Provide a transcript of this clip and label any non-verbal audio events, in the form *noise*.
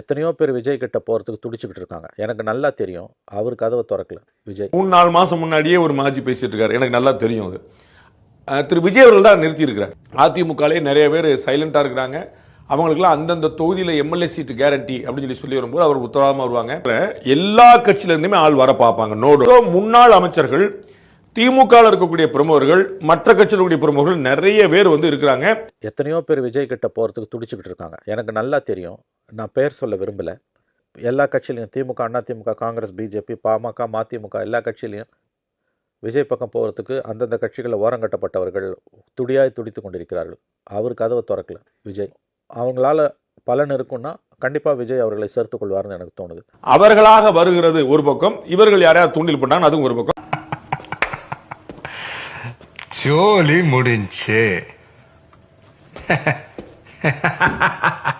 எத்தனையோ பேர் விஜய் கிட்ட போகிறதுக்கு துடிச்சுக்கிட்டு இருக்காங்க. எனக்கு நல்லா தெரியும். அவர் கதவை திறக்கல. விஜய். மூணு நாலு மாசம் முன்னாடியே ஒரு மாஜி பேசிட்டு இருக்காரு. எனக்கு நல்லா தெரியும் அது. திரு விஜய் அவர்கள் தான் நிறுத்தி இருக்கிறார் அதிமுகலே நிறைய பேர் சைலண்டா இருக்கிறாங்க. அவங்களுக்குலாம் அந்தந்த தொகுதியில எம்எல்ஏ சீட்டு கேரண்டி அப்படின்னு சொல்லி சொல்லி வரும்போது அவர் உத்தரவாதமா வருவாங்க. எல்லா கட்சியில இருந்துமே ஆள் வர பார்ப்பாங்க நோடு முன்னாள் அமைச்சர்கள் திமுக இருக்கக்கூடிய பிரமுகர்கள் மற்ற கட்சியில் இருக்கக்கூடிய பிரமுகர்கள் நிறைய பேர் வந்து இருக்கிறாங்க. எத்தனையோ பேர் விஜய் கிட்ட போகிறதுக்கு துடிச்சுக்கிட்டு இருக்காங்க. எனக்கு நல்லா தெரியும். நான் பெயர் சொல்ல விரும்பல. எல்லா கட்சியிலையும் திமுக அண்ணா திமுக காங்கிரஸ் பிஜேபி பாமக மதிமுக எல்லா கட்சியிலையும் விஜய் பக்கம் போகிறதுக்கு அந்தந்த கட்சிகளில் ஓரங்கட்டப்பட்டவர்கள் துடியாய் துடித்து கொண்டிருக்கிறார்கள். அவர் கதவை திறக்கல விஜய். அவங்களால பலன் இருக்கும்னா கண்டிப்பாக விஜய் அவர்களை சேர்த்துக் கொள்வார்னு எனக்கு தோணுது. அவர்களாக வருகிறது ஒரு பக்கம் இவர்கள் யாரையாவது தூண்டில் பண்ணாங்க அதுவும் ஒரு பக்கம். ஜோலி முடிஞ்சு. *laughs*